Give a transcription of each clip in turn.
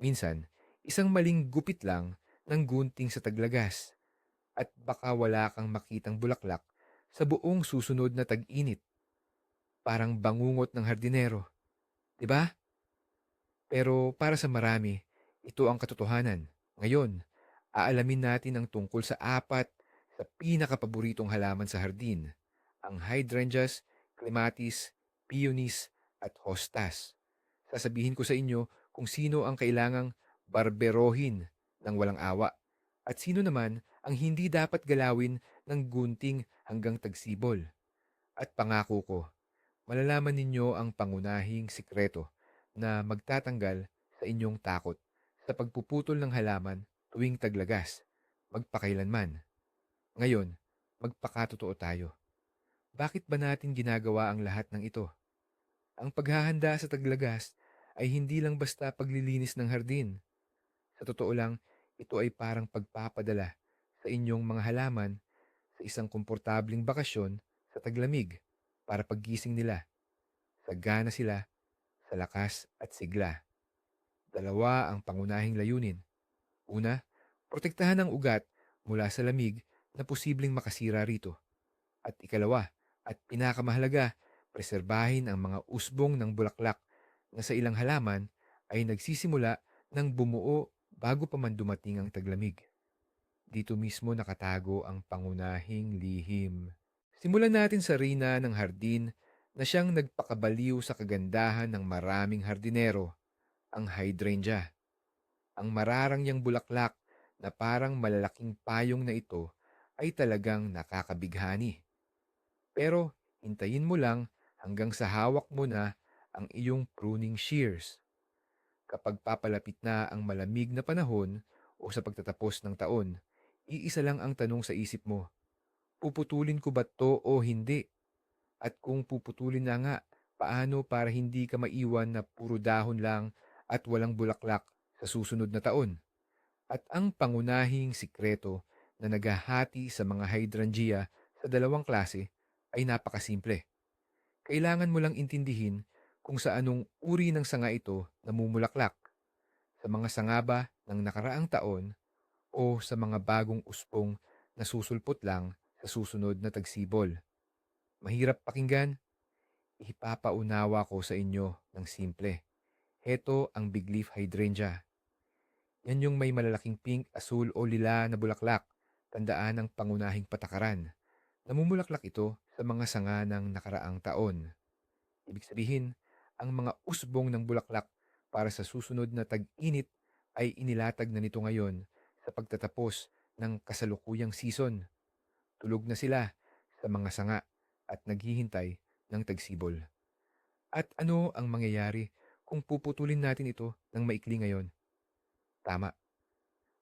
Minsan, isang maling gupit lang ng gunting sa taglagas at baka wala kang makitang bulaklak sa buong susunod na tag-init. Parang bangungot ng hardinero. 'Di ba? Pero para sa marami, ito ang katotohanan. Ngayon, aalamin natin ang tungkol sa apat sa pinakapaboritong halaman sa hardin, ang hydrangeas, clematis, peonies, at hostas. Sasabihin ko sa inyo kung sino ang kailangang barberohin ng walang awa at sino naman ang hindi dapat galawin ng gunting hanggang tagsibol. At pangako ko, malalaman ninyo ang pangunahing sikreto na magtatanggal sa inyong takot sa pagpuputol ng halaman tuwing taglagas, magpakailanman. Ngayon, magpakatotoo tayo. Bakit ba natin ginagawa ang lahat ng ito? Ang paghahanda sa taglagas ay hindi lang basta paglilinis ng hardin. Sa totoo lang, ito ay parang pagpapadala sa inyong mga halaman sa isang komportabling bakasyon sa taglamig para paggising nila. Sagana sila sa lakas at sigla. Dalawa ang pangunahing layunin. Una, protektahan ang ugat mula sa lamig na posibleng makasira rito. At ikalawa, at pinakamahalaga, preserbahin ang mga usbong ng bulaklak na sa ilang halaman ay nagsisimula ng bumuo bago pa man dumating ang taglamig. Dito mismo nakatago ang pangunahing lihim. Simulan natin sa rina ng hardin na siyang nagpakabaliw sa kagandahan ng maraming hardinero, ang hydrangea. Ang mararangyang bulaklak na parang malalaking payong na ito ay talagang nakakabighani. Pero hintayin mo lang hanggang sa hawak mo na ang iyong pruning shears. Kapag papalapit na ang malamig na panahon o sa pagtatapos ng taon, iisa lang ang tanong sa isip mo. Puputulin ko ba to o hindi? At kung puputulin na nga, paano para hindi ka maiwan na puro dahon lang at walang bulaklak sa susunod na taon? At ang pangunahing sikreto na naghahati sa mga hydrangea sa dalawang klase ay napakasimple. Kailangan mo lang intindihin kung sa anong uri ng sanga ito namumulaklak. Sa mga sanga ba ng nakaraang taon o sa mga bagong uspong na susulpot lang sa susunod na tagsibol. Mahirap pakinggan? Ipapaunawa ko sa inyo ng simple. Heto ang big leaf hydrangea. Yan yung may malalaking pink, asul o lila na bulaklak. Tandaan ang pangunahing patakaran. Namumulaklak ito sa mga sanga ng nakaraang taon. Ibig sabihin, ang mga usbong ng bulaklak para sa susunod na tag-init ay inilatag na nito ngayon sa pagtatapos ng kasalukuyang season. Tulog na sila sa mga sanga at naghihintay ng tagsibol. At ano ang mangyayari kung puputulin natin ito ng maikli ngayon? Tama.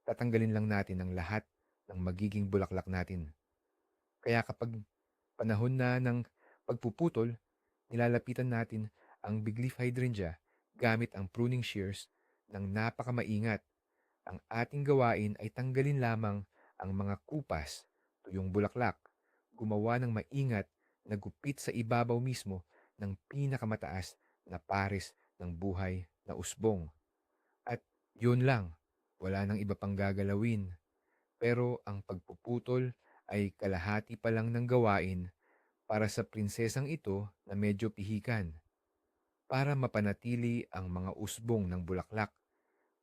Tatanggalin lang natin ang lahat ng magiging bulaklak natin. Kaya kapag panahon na ng pagpuputol, nilalapitan natin ang big leaf hydrangea gamit ang pruning shears ng napakamaingat. Ang ating gawain ay tanggalin lamang ang mga kupas, tuyong bulaklak, gumawa ng maingat na gupit sa ibabaw mismo ng pinakamataas na pares ng buhay na usbong. At yun lang, wala nang iba pang gagalawin. Pero ang pagpuputol ay kalahati pa lang ng gawain para sa prinsesang ito na medyo pihikan. Para mapanatili ang mga usbong ng bulaklak,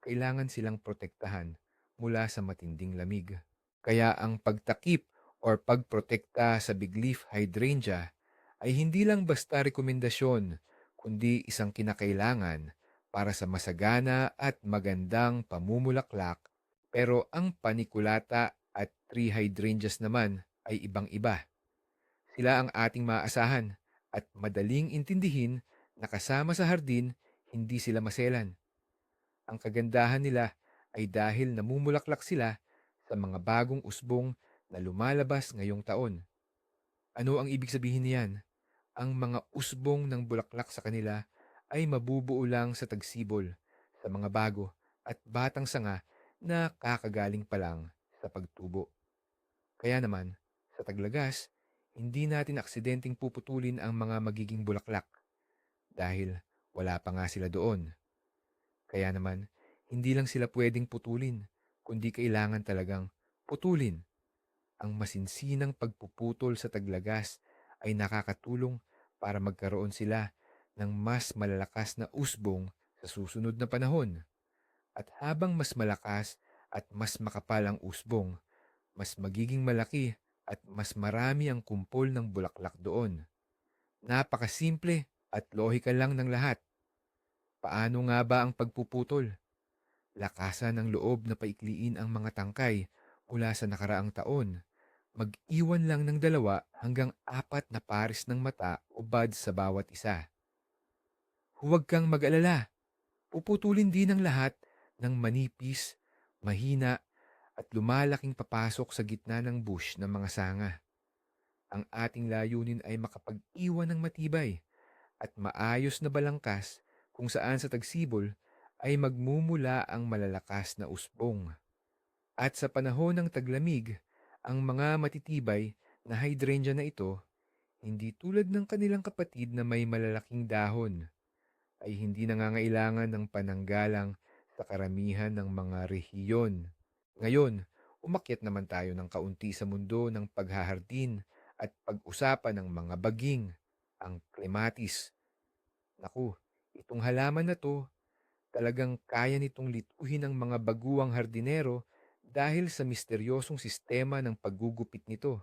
kailangan silang protektahan mula sa matinding lamig. Kaya ang pagtakip or pagprotekta sa big leaf hydrangea ay hindi lang basta rekomendasyon, kundi isang kinakailangan para sa masagana at magandang pamumulaklak. Pero ang panikulata at tree hydrangeas naman ay ibang-iba. Sila ang ating maasahan at madaling intindihin na kasama sa hardin, hindi sila maselan. Ang kagandahan nila ay dahil namumulaklak sila sa mga bagong usbong na lumalabas ngayong taon. Ano ang ibig sabihin niyan? Ang mga usbong ng bulaklak sa kanila ay mabubuo lang sa tagsibol sa mga bago at batang sanga na kakagaling pa lang sa pagtubo. Kaya naman, sa taglagas, hindi natin aksidenteng puputulin ang mga magiging bulaklak dahil wala pa nga sila doon. Kaya naman, hindi lang sila pwedeng putulin, kundi kailangan talagang putulin. Ang masinsinang pagpuputol sa taglagas ay nakakatulong para magkaroon sila ng mas malalakas na usbong sa susunod na panahon. At habang mas malakas at mas makapal ang usbong, mas magiging malaki at mas marami ang kumpol ng bulaklak doon. Napakasimple at lohika lang ng lahat. Paano nga ba ang pagpuputol? Lakasan ng loob na paikliin ang mga tangkay mula sa nakaraang taon. Mag-iwan lang ng dalawa hanggang apat na pares ng mata o buds sa bawat isa. Huwag kang mag-alala. Puputulin din ang lahat ng manipis, mahina at lumalaking papasok sa gitna ng bush ng mga sanga. Ang ating layunin ay makapag-iwan ng matibay at maayos na balangkas kung saan sa tagsibol ay magmumula ang malalakas na usbong. At sa panahon ng taglamig, ang mga matitibay na hydrangea na ito, hindi tulad ng kanilang kapatid na may malalaking dahon, ay hindi nangangailangan ng pananggalang sa karamihan ng mga rehiyon. Ngayon, umakyat naman tayo ng kaunti sa mundo ng paghahardin at pag-usapan ng mga baging, ang clematis. Naku, itong halaman na to, talagang kaya nitong lituhin ng mga baguang hardinero dahil sa misteryosong sistema ng paggugupit nito.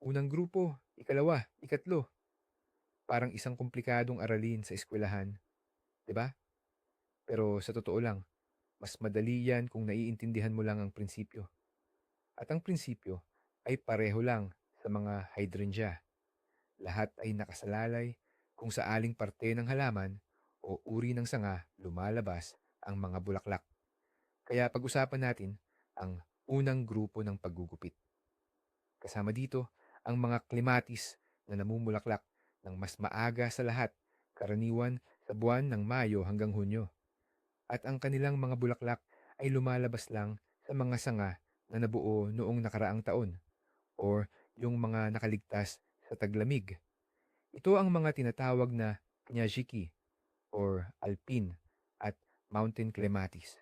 Unang grupo, ikalawa, ikatlo. Parang isang komplikadong aralin sa eskwelahan. ba? Pero sa totoo lang, mas madali yan kung naiintindihan mo lang ang prinsipyo. At ang prinsipyo ay pareho lang sa mga hydrangea. Lahat ay nakasalalay kung sa aling parte ng halaman o uri ng sanga lumalabas ang mga bulaklak. Kaya pag-usapan natin ang unang grupo ng paggugupit. Kasama dito ang mga clematis na namumulaklak ng mas maaga sa lahat, karaniwan sa buwan ng Mayo hanggang Hunyo. At ang kanilang mga bulaklak ay lumalabas lang sa mga sanga na nabuo noong nakaraang taon or yung mga nakaligtas sa taglamig. Ito ang mga tinatawag na Knyazhiki or Alpine at Mountain Clematis.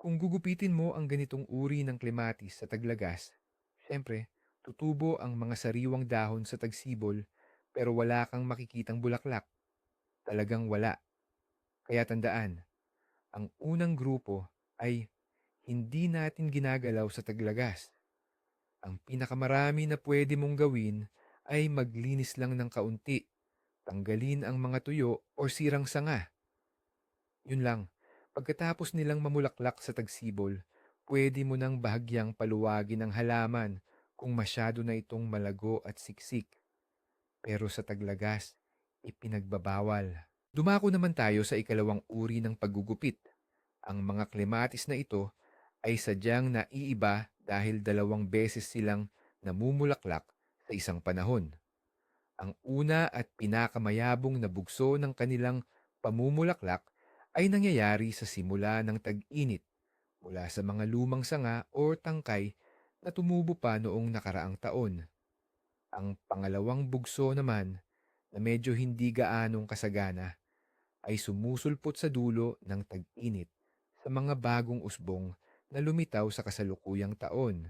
Kung gugupitin mo ang ganitong uri ng clematis sa taglagas, syempre, tutubo ang mga sariwang dahon sa tagsibol pero wala kang makikitang bulaklak. Talagang wala. Kaya tandaan, ang unang grupo ay hindi natin ginagalaw sa taglagas. Ang pinakamarami na pwede mong gawin ay maglinis lang ng kaunti, tanggalin ang mga tuyo o sirang sanga. Yun lang, pagkatapos nilang mamulaklak sa tagsibol, pwede mo nang bahagyang paluwagin ang halaman kung masyado na itong malago at siksik. Pero sa taglagas, ipinagbabawal. Dumako naman tayo sa ikalawang uri ng paggugupit. Ang mga clematis na ito ay sadyang naiiba dahil dalawang beses silang namumulaklak sa isang panahon. Ang una at pinakamayabong na bugso ng kanilang pamumulaklak ay nangyayari sa simula ng tag-init mula sa mga lumang sanga o tangkay na tumubo pa noong nakaraang taon. Ang pangalawang bugso naman na medyo hindi gaanong kasagana ay sumusulpot sa dulo ng tag-init sa mga bagong usbong na lumitaw sa kasalukuyang taon.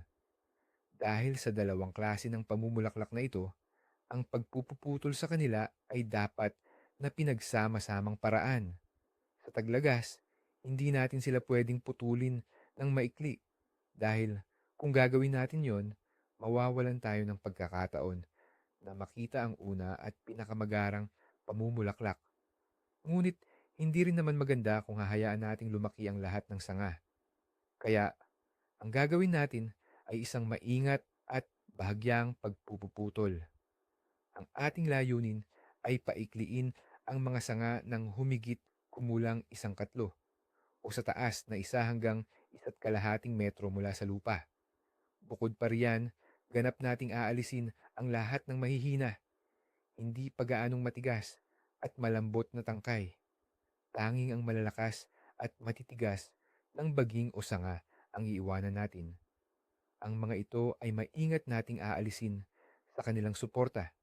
Dahil sa dalawang klase ng pamumulaklak na ito, ang pagpupuputol sa kanila ay dapat na pinagsama-samang paraan. Sa taglagas, hindi natin sila pwedeng putulin ng maikli dahil kung gagawin natin yon, mawawalan tayo ng pagkakataon na makita ang una at pinakamagarang pamumulaklak. Ngunit hindi rin naman maganda kung hahayaan nating lumaki ang lahat ng sanga. Kaya ang gagawin natin ay isang maingat at bahagyang pagpuputol. Ang ating layunin ay paikliin ang mga sanga ng humigit kumulang isang katlo o sa taas na isa hanggang isa't kalahating metro mula sa lupa. Bukod pa riyan, ganap nating aalisin ang lahat ng mahihina, hindi pagaanong matigas at malambot na tangkay. Tanging ang malalakas at matitigas ng baging o sanga ang iiwanan natin. Ang mga ito ay maingat nating aalisin sa kanilang suporta,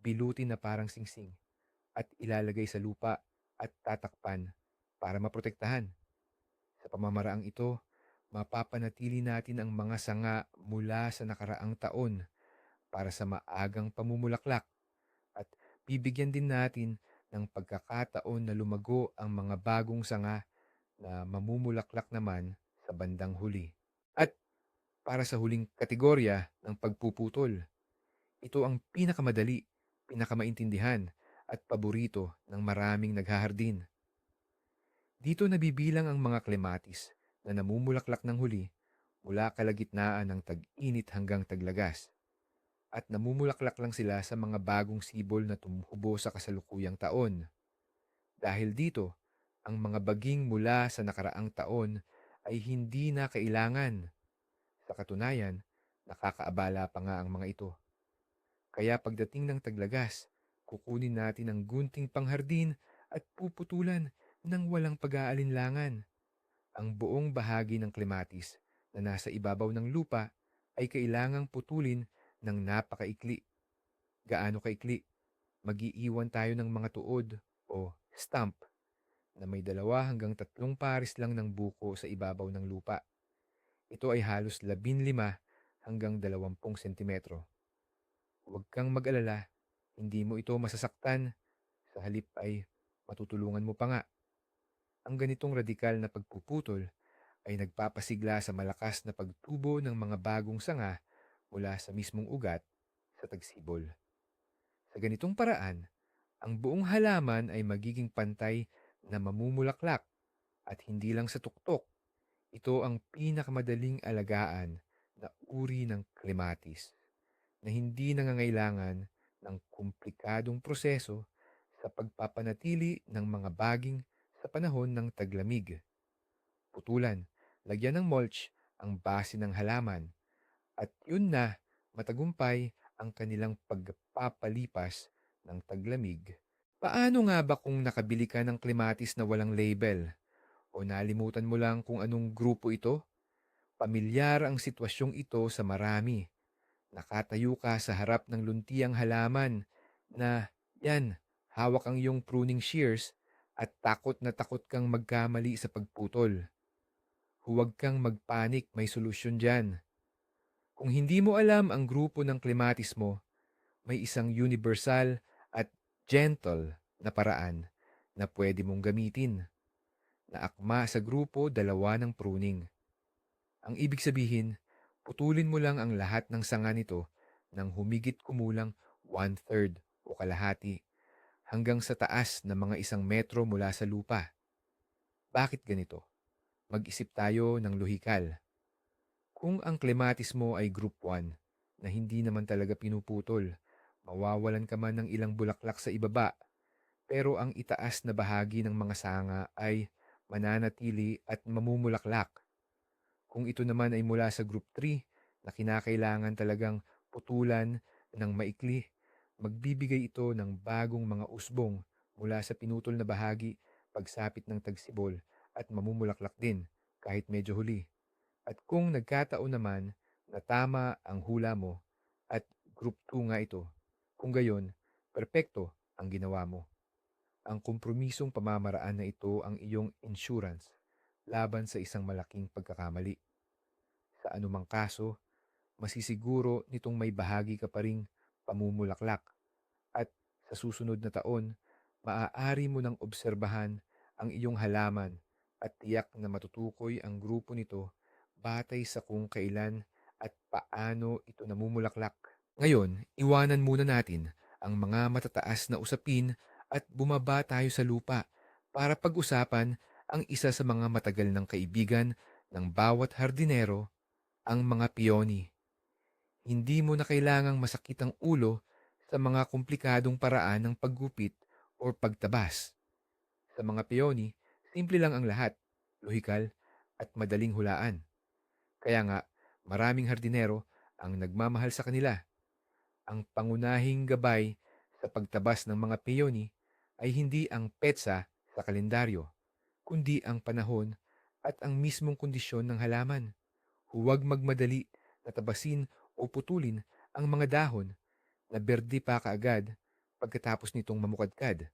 bilutin na parang singsing, at ilalagay sa lupa at tatakpan para maprotektahan. Sa pamamaraang ito, mapapanatili natin ang mga sanga mula sa nakaraang taon para sa maagang pamumulaklak at bibigyan din natin ng pagkakataon na lumago ang mga bagong sanga na mamumulaklak naman sa bandang huli. At para sa huling kategorya ng pagpuputol, ito ang pinakamadali, pinakamaintindihan at paborito ng maraming naghahardin. Dito nabibilang ang mga klematis na namumulaklak ng huli mula kalagitnaan ng tag-init hanggang taglagas. At namumulaklak lang sila sa mga bagong sibol na tumuhubo sa kasalukuyang taon. Dahil dito, ang mga baging mula sa nakaraang taon ay hindi na kailangan. Katunayan, nakakaabala pa nga ang mga ito. Kaya pagdating ng taglagas, kukunin natin ang gunting panghardin at puputulan ng walang pag-aalinlangan. Ang buong bahagi ng klematis na nasa ibabaw ng lupa ay kailangang putulin ng napakaikli. Gaano kaikli? Magiiwan tayo ng mga tuod o stump na may dalawa hanggang tatlong pares lang ng buko sa ibabaw ng lupa. Ito ay halos 15 hanggang 20 sentimetro. Huwag kang mag-alala, hindi mo ito masasaktan. Sa halip ay matutulungan mo pa nga. Ang ganitong radikal na pagpuputol ay nagpapasigla sa malakas na pagtubo ng mga bagong sanga mula sa mismong ugat sa tagsibol. Sa ganitong paraan, ang buong halaman ay magiging pantay na mamumulaklak at hindi lang sa tuktok. Ito ang pinakamadaling alagaan na uri ng clematis na hindi nangangailangan ng komplikadong proseso sa pagpapanatili ng mga baging sa panahon ng taglamig. Putulan, lagyan ng mulch ang base ng halaman at yun na matagumpay ang kanilang pagpapalipas ng taglamig. Paano nga ba kung nakabili ka ng clematis na walang label? O nalimutan mo lang kung anong grupo ito? Pamilyar ang sitwasyong ito sa marami. Nakatayo ka sa harap ng luntiang halaman na, yan, hawak ang iyong pruning shears at takot na takot kang magkamali sa pagputol. Huwag kang magpanik, may solusyon dyan. Kung hindi mo alam ang grupo ng clematis mo, may isang universal at gentle na paraan na pwede mong gamitin. Na akma sa grupo dalawa ng pruning. Ang ibig sabihin, putulin mo lang ang lahat ng sanga nito ng humigit kumulang one-third o kalahati hanggang sa taas na mga isang metro mula sa lupa. Bakit ganito? Mag-isip tayo ng lohikal. Kung ang clematis mo ay group 1 na hindi naman talaga pinuputol, mawawalan ka man ng ilang bulaklak sa ibaba, pero ang itaas na bahagi ng mga sanga ay mananatili at mamumulaklak. Kung ito naman ay mula sa group 3 na kinakailangan talagang putulan ng maikli, magbibigay ito ng bagong mga usbong mula sa pinutol na bahagi pagsapit ng tagsibol at mamumulaklak din kahit medyo huli. At kung nagkataon naman na tama ang hula mo at group 2 nga ito, kung gayon, perpekto ang ginawa mo. Ang kompromisong pamamaraan na ito ang iyong insurance laban sa isang malaking pagkakamali. Sa anumang kaso, masisiguro nitong may bahagi ka pa ring pamumulaklak at sa susunod na taon, maaari mo nang obserbahan ang iyong halaman at tiyak na matutukoy ang grupo nito batay sa kung kailan at paano ito namumulaklak. Ngayon, iwanan muna natin ang mga matataas na usapin at bumaba tayo sa lupa para pag-usapan ang isa sa mga matagal ng kaibigan ng bawat hardinero, ang mga peony. Hindi mo na kailangang masakit ang ulo sa mga komplikadong paraan ng paggupit o pagtabas. Sa mga peony, simple lang ang lahat, lohikal at madaling hulaan. Kaya nga, maraming hardinero ang nagmamahal sa kanila. Ang pangunahing gabay sa pagtabas ng mga peony ay hindi ang petsa sa kalendaryo, kundi ang panahon at ang mismong kondisyon ng halaman. Huwag magmadali na tabasin o putulin ang mga dahon na berde pa kaagad pagkatapos nitong mamukadkad.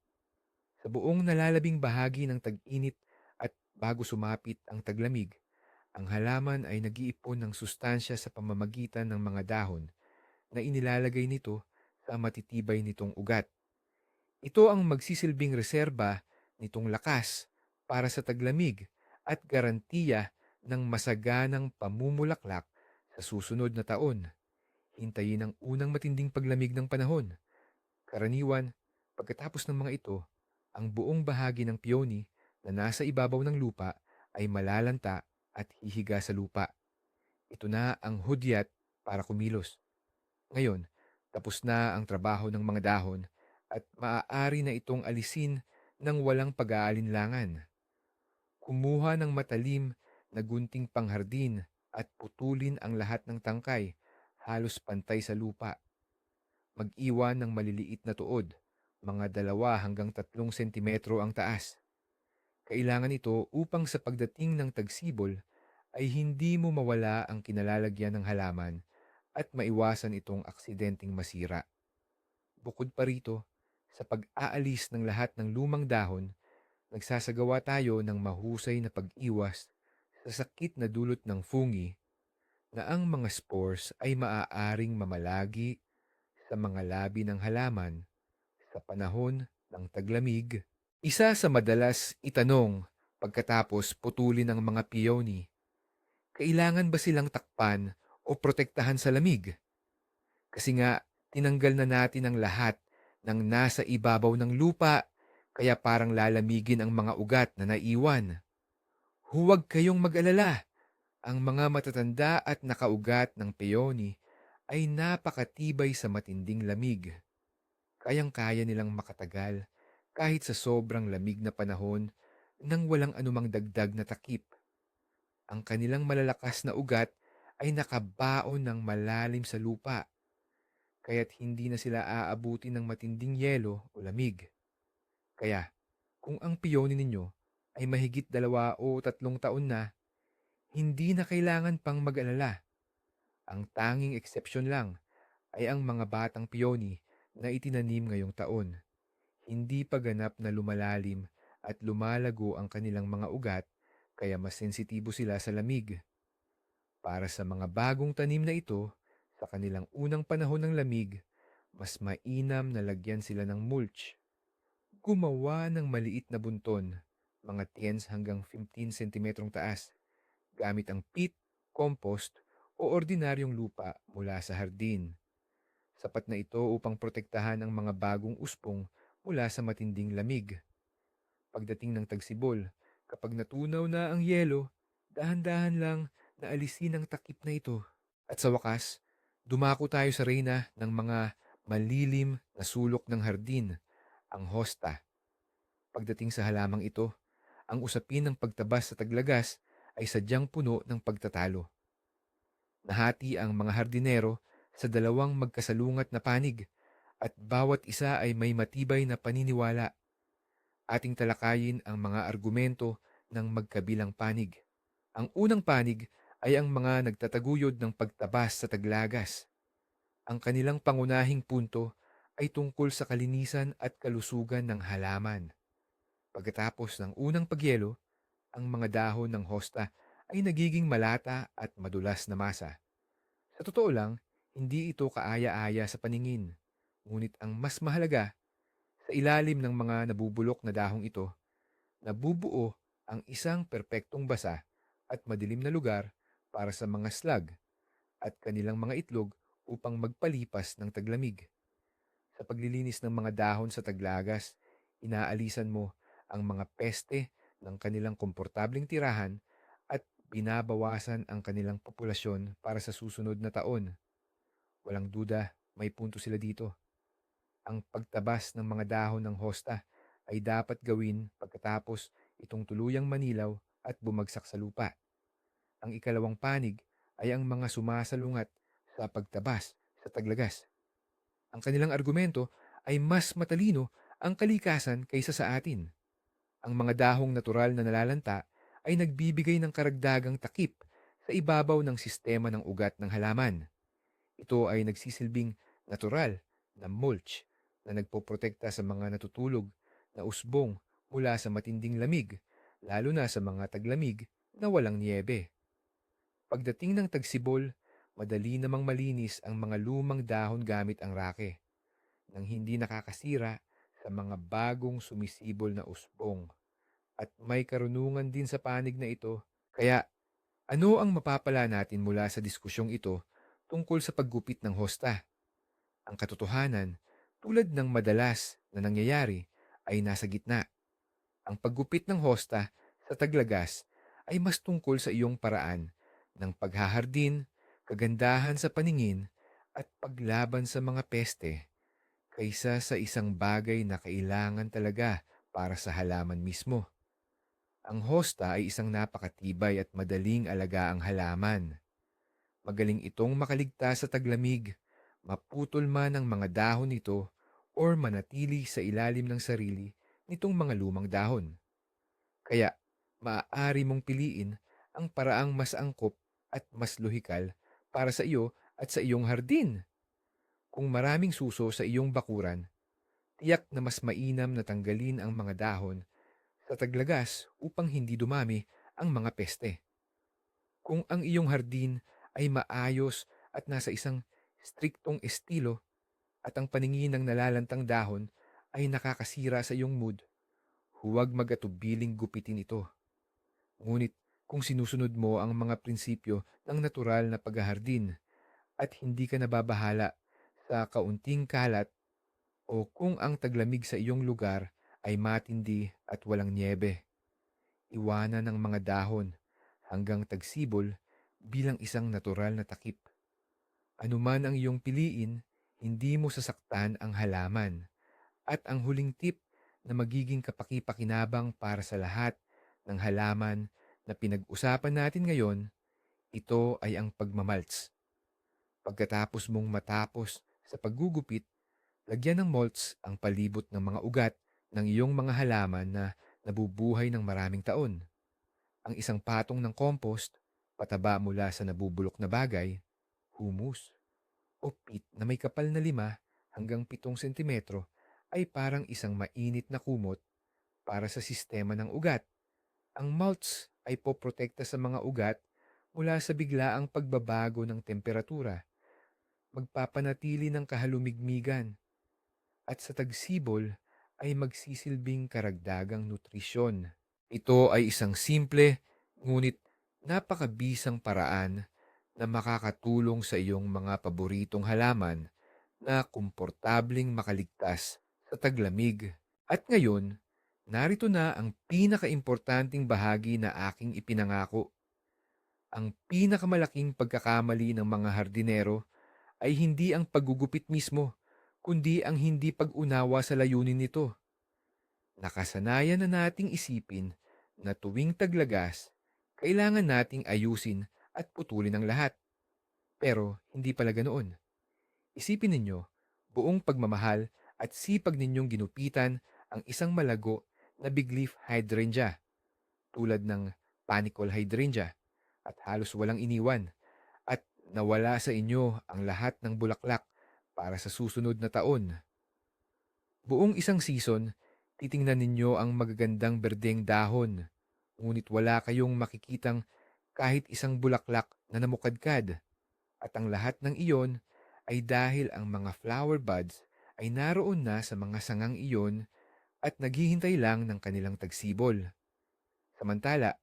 Sa buong nalalabing bahagi ng tag-init at bago sumapit ang taglamig, ang halaman ay nag-iipon ng sustansya sa pamamagitan ng mga dahon na inilalagay nito sa matitibay nitong ugat. Ito ang magsisilbing reserba nitong lakas para sa taglamig at garantiya ng masaganang pamumulaklak sa susunod na taon. Hintayin ang unang matinding paglamig ng panahon. Karaniwan, pagkatapos ng mga ito, ang buong bahagi ng peony na nasa ibabaw ng lupa ay malalanta at hihiga sa lupa. Ito na ang hudyat para kumilos. Ngayon, tapos na ang trabaho ng mga dahon at maaari na itong alisin ng walang pag-aalinlangan. Kumuha ng matalim na gunting panghardin at putulin ang lahat ng tangkay halos pantay sa lupa. Mag-iwan ng maliliit na tuod, mga dalawa hanggang tatlong sentimetro ang taas. Kailangan ito upang sa pagdating ng tagsibol ay hindi mo mawala ang kinalalagyan ng halaman at maiwasan itong aksidenteng masira. Bukod pa rito, sa pag-aalis ng lahat ng lumang dahon, nagsasagawa tayo ng mahusay na pag-iwas sa sakit na dulot ng fungi na ang mga spores ay maaaring mamalagi sa mga labi ng halaman sa panahon ng taglamig. Isa sa madalas itanong pagkatapos putulin ng mga peony, kailangan ba silang takpan o protektahan sa lamig? Kasi nga, tinanggal na natin ang lahat ng nasa ibabaw ng lupa, kaya parang lalamigin ang mga ugat na naiwan. Huwag kayong mag-alala. Ang mga matatanda at nakaugat ng peony ay napakatibay sa matinding lamig. Kayang-kaya nilang makatagal kahit sa sobrang lamig na panahon nang walang anumang dagdag na takip. Ang kanilang malalakas na ugat ay nakabaon ng malalim sa lupa, kaya't hindi na sila aabuti ng matinding yelo o lamig. Kaya, kung ang peony ninyo ay mahigit dalawa o tatlong taon na, hindi na kailangan pang mag-alala. Ang tanging eksepsyon lang ay ang mga batang peony na itinanim ngayong taon. Hindi pa ganap na lumalalim at lumalago ang kanilang mga ugat kaya mas sensitibo sila sa lamig. Para sa mga bagong tanim na ito, sa kanilang unang panahon ng lamig, mas mainam na lagyan sila ng mulch. Gumawa ng maliit na bunton, mga 10 hanggang 15 sentimetrong taas, gamit ang peat, compost o ordinaryong lupa mula sa hardin. Sapat na ito upang protektahan ang mga bagong uspong mula sa matinding lamig. Pagdating ng tagsibol, kapag natunaw na ang yelo, dahan-dahan lang na alisin ang takip na ito. At sa wakas, dumako tayo sa reyna ng mga malilim na sulok ng hardin, ang hosta. Pagdating sa halamang ito, ang usapin ng pagtabas sa taglagas ay sadyang puno ng pagtatalo. Nahati ang mga hardinero sa dalawang magkasalungat na panig at bawat isa ay may matibay na paniniwala. Ating talakayin ang mga argumento ng magkabilang panig. Ang unang panig ay ang mga nagtataguyod ng pagtabas sa taglagas. Ang kanilang pangunahing punto ay tungkol sa kalinisan at kalusugan ng halaman. Pagkatapos ng unang pagyelo, ang mga dahon ng hosta ay nagiging malata at madulas na masa. Sa totoo lang, hindi ito kaaya-aya sa paningin. Ngunit ang mas mahalaga, sa ilalim ng mga nabubulok na dahong ito, nabubuo ang isang perpektong basa at madilim na lugar para sa mga slug at kanilang mga itlog upang magpalipas ng taglamig. Sa paglilinis ng mga dahon sa taglagas, inaalisan mo ang mga peste ng kanilang komportabling tirahan at binabawasan ang kanilang populasyon para sa susunod na taon. Walang duda, may punto sila dito. Ang pagtabas ng mga dahon ng hosta ay dapat gawin pagkatapos itong tuluyang manilaw at bumagsak sa lupa. Ang ikalawang panig ay ang mga sumasalungat sa pagtabas sa taglagas. Ang kanilang argumento ay mas matalino ang kalikasan kaysa sa atin. Ang mga dahong natural na nalalanta ay nagbibigay ng karagdagang takip sa ibabaw ng sistema ng ugat ng halaman. Ito ay nagsisilbing natural na mulch na nagpoprotekta sa mga natutulog na usbong mula sa matinding lamig lalo na sa mga taglamig na walang niebe. Pagdating ng tagsibol, madali namang malinis ang mga lumang dahon gamit ang rake nang hindi nakakasira sa mga bagong sumisibol na usbong. At may karunungan din sa panig na ito. Kaya ano ang mapapala natin mula sa diskusyong ito tungkol sa paggupit ng hosta? Ang katotohanan, tulad ng madalas na nangyayari, ay nasa gitna. Ang paggupit ng hosta sa taglagas ay mas tungkol sa iyong paraan ng paghahardin, kagandahan sa paningin, at paglaban sa mga peste kaysa sa isang bagay na kailangan talaga para sa halaman mismo. Ang hosta ay isang napakatibay at madaling alagaang halaman. Magaling itong makaligtas sa taglamig, maputol man ang mga dahon nito or manatili sa ilalim ng sarili nitong mga lumang dahon. Kaya, maaari mong piliin ang paraang mas angkop at mas lohikal para sa iyo at sa iyong hardin. Kung maraming suso sa iyong bakuran, tiyak na mas mainam na tanggalin ang mga dahon sa taglagas upang hindi dumami ang mga peste. Kung ang iyong hardin ay maayos at nasa isang striktong estilo at ang paningin ng nalalantang dahon ay nakakasira sa iyong mood, huwag magatubiling gupitin ito. Ngunit kung sinusunod mo ang mga prinsipyo ng natural na paghahardin at hindi ka nababahala sa kaunting kalat o kung ang taglamig sa iyong lugar ay matindi at walang niebe. Iwanan ng mga dahon hanggang tagsibol bilang isang natural na takip. Anuman ang iyong piliin, hindi mo sasaktan ang halaman. At ang huling tip na magiging kapaki-pakinabang para sa lahat ng halaman na pinag-usapan natin ngayon, ito ay ang pagmamalts. Pagkatapos mong matapos sa paggugupit, lagyan ng mulch ang palibot ng mga ugat ng iyong mga halaman na nabubuhay ng maraming taon. Ang isang patong ng compost, pataba mula sa nabubulok na bagay, humus, o pit na may kapal na lima hanggang pitong sentimetro ay parang isang mainit na kumot para sa sistema ng ugat. Ang mulch ay poprotekta sa mga ugat mula sa biglaang pagbabago ng temperatura. Magpapanatili ng kahalumigmigan. At sa tagsibol ay magsisilbing karagdagang nutrisyon. Ito ay isang simple ngunit napakabisang paraan na makakatulong sa iyong mga paboritong halaman na komportabling makaligtas sa taglamig. At ngayon, narito na ang pinakaimportanting bahagi na aking ipinangako. Ang pinakamalaking pagkakamali ng mga hardinero ay hindi ang paggugupit mismo, kundi ang hindi pag-unawa sa layunin nito. Nakasanayan na nating isipin na tuwing taglagas, kailangan nating ayusin at putulin ang lahat. Pero hindi pala ganoon. Isipin ninyo, buong pagmamahal at sipag ninyong ginupitan ang isang malago na big leaf hydrangea tulad ng panicol hydrangea at halos walang iniwan at nawala sa inyo ang lahat ng bulaklak para sa susunod na taon. Buong isang season, titingnan ninyo ang magagandang berdeng dahon, ngunit wala kayong makikitang kahit isang bulaklak na namukadkad. At ang lahat ng iyon ay dahil ang mga flower buds ay naroon na sa mga sangang iyon at naghihintay lang ng kanilang tagsibol. Samantala,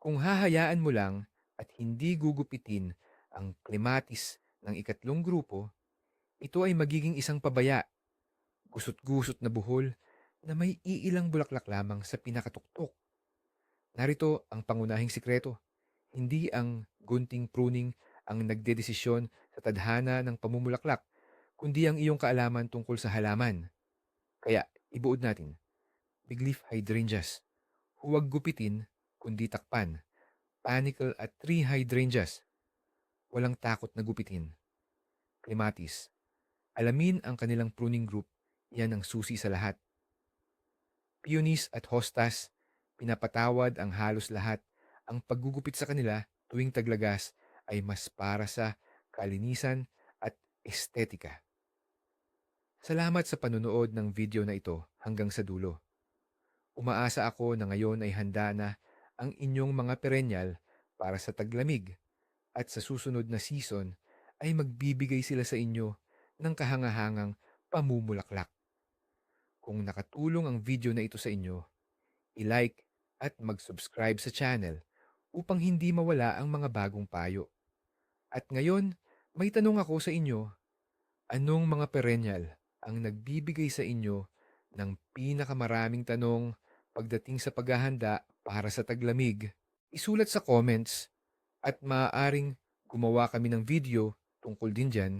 kung hahayaan mo lang at hindi gugupitin ang klimatis ng ikatlong grupo, ito ay magiging isang pabaya, gusot-gusot na buhol na may iilang bulaklak lamang sa pinakatuktok. Narito ang pangunahing sikreto. Hindi ang gunting pruning ang nagdedesisyon sa tadhana ng pamumulaklak, kundi ang iyong kaalaman tungkol sa halaman. Kaya, ibuod natin. Big leaf hydrangeas. Huwag gupitin, kundi takpan. Panicle at tree hydrangeas. Walang takot na gupitin. Clematis. Alamin ang kanilang pruning group, yan ang susi sa lahat. Peonies at hostas, pinapatawad ang halos lahat. Ang paggugupit sa kanila tuwing taglagas ay mas para sa kalinisan at estetika. Salamat sa panunood ng video na ito hanggang sa dulo. Umaasa ako na ngayon ay handa na ang inyong mga perennial para sa taglamig at sa susunod na season ay magbibigay sila sa inyo ng kahangahangang pamumulaklak. Kung nakatulong ang video na ito sa inyo, i-like at mag-subscribe sa channel upang hindi mawala ang mga bagong payo. At ngayon, may tanong ako sa inyo. Anong mga perennial ang nagbibigay sa inyo ng pinakamaraming tanong pagdating sa paghahanda para sa taglamig? Isulat sa comments at maaaring gumawa kami ng video tungkol din dyan